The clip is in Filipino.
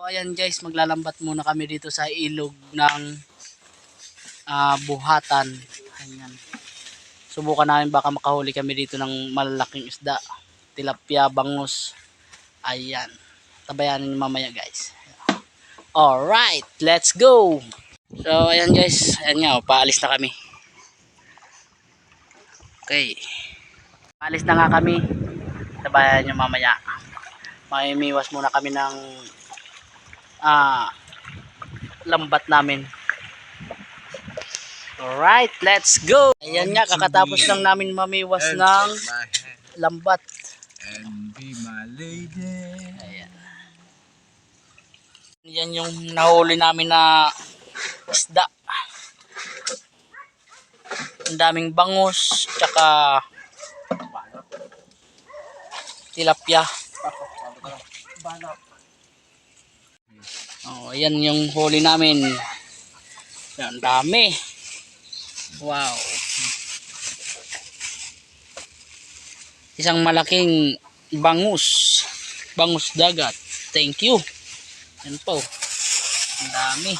Ayan guys, maglalambat muna kami dito sa ilog ng ah, buhatan. Ayan. Subukan namin baka makahuli kami dito ng malalaking isda. Tilapia, bangus. Ayan. Tabayanan niyo mamaya guys. Alright, let's go! So ayan guys, ayan nga, oh, paalis na kami. Okay. Paalis na nga kami. Tabayan niyo mamaya. Mamimiwas muna kami ng ah lambat namin. Alright, let's go! Ayan nga, kakatapos lang namin mamiwas ng lambat. and be my lady. Ayan. Yan yung nahuli namin na isda. Ang daming bangus, tsaka tilapia. Oh, ayan yung huli namin. Yan, dami. Wow. Isang malaking bangus. Bangus dagat. Thank you. Yan po. Ang dami.